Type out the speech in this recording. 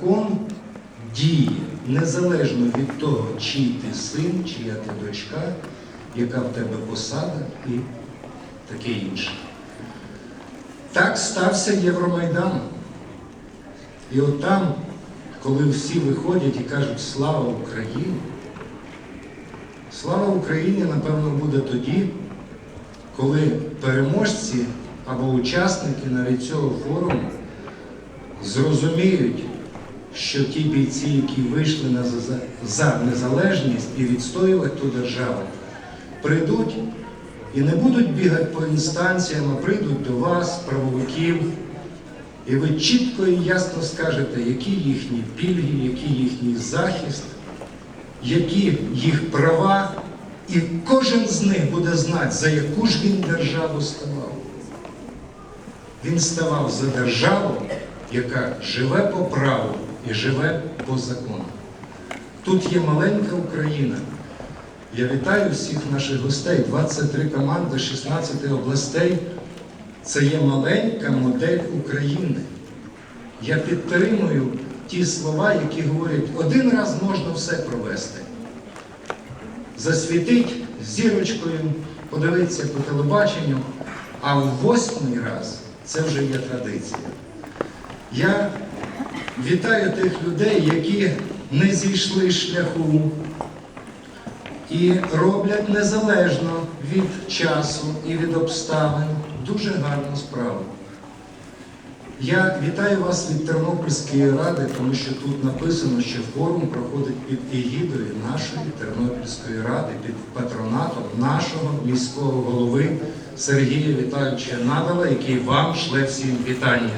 Закон діє незалежно від того, чий ти син, чия ти дочка, яка в тебе посада і таке інше. Так стався Євромайдан. І от там, коли всі виходять і кажуть Слава Україні, слава Україні, напевно, буде тоді, коли переможці або учасники навіть цього форуму зрозуміють, що ті бійці, які вийшли на за- за незалежність і відстоювати ту державу, прийдуть і не будуть бігати по інстанціям, а прийдуть до вас, правовиків, і ви чітко і ясно скажете, які їхні пільги, який їхній захист, які їх права, і кожен з них буде знати, за яку ж він державу ставав. Він ставав за державу, яка живе по праву живе по закону. Тут є маленька Україна. Я вітаю всіх наших гостей, 23 команди, 16 областей. Це є маленька модель України. Я підтримую ті слова, які говорять, один раз можна все провести. Засвітить зірочкою, подивитися по телебаченню, а в восьмий раз це вже є традиція. Я вітаю тих людей, які не зійшли шляху і роблять незалежно від часу і від обставин дуже гарну справу. Я вітаю вас від Тернопільської ради, тому що тут написано, що форум проходить під егідою нашої Тернопільської ради, під патронатом нашого міського голови Сергія Віталійовича Надала, який вам шле всім вітання.